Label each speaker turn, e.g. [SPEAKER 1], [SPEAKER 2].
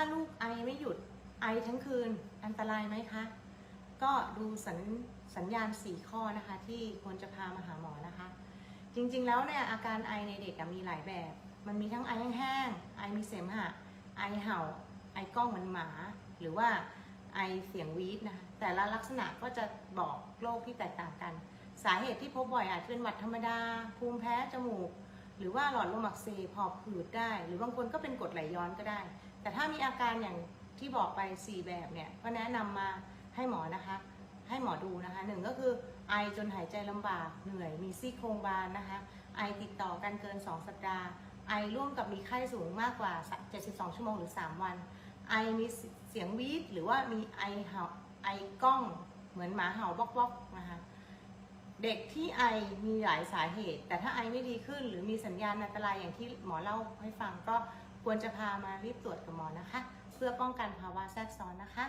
[SPEAKER 1] าลูกไอไม่หยุดไอทั้งคืนอันตรายไหมคะ ก็ดูสัญสัญญาณ 4 ข้อนะคะที่ควรจะพามาหาหมอนะคะ จริงๆแล้วเนี่ยอาการไอในเด็กมีหลายแบบ มันมีทั้งไอแห้งๆไอมีเสมหะไอเห่า ไอกล้องเหมือนหมา หรือว่าไอเสียงวีดนะคะแต่ละลักษณะก็จะบอกโรคที่แตกต่างกัน สาเหตุที่พบบ่อยอาจจะเป็นหวัดธรรมดา ภูมิแพ้จมูก หรือว่าหลอดลมอักเสบหอบหืดได้ หรือบางคนก็เป็นกรดไหลย้อนก็ได้ แต่ถ้ามีอาการอย่างที่บอกไป 4 แบบเนี่ยก็แนะนำมาให้หมอนะคะ ให้หมอดูนะคะหนึ่งก็คือไอจนหายใจลำบากเหนื่อยมีซี่โครงบานนะคะ ไอติดต่อกันเกิน 2 สัปดาห์ ไอร่วมกับมีไข้สูงมากกว่า 72 ชั่วโมงหรือ 3 วัน ไอมีเสียงวีดหรือว่ามีไอเห่าไอกล้องเหมือนหมาเห่าบอกบอกๆนะคะ เด็กที่ไอมีหลายสาเหตุ แต่ถ้าไอไม่ดีขึ้น หรือมีสัญญาณอันตรายอย่างที่หมอเล่าให้ฟังก็ควรจะพามารีบตรวจกับหมอนะคะ เพื่อป้องกันภาวะแทรกซ้อนนะคะ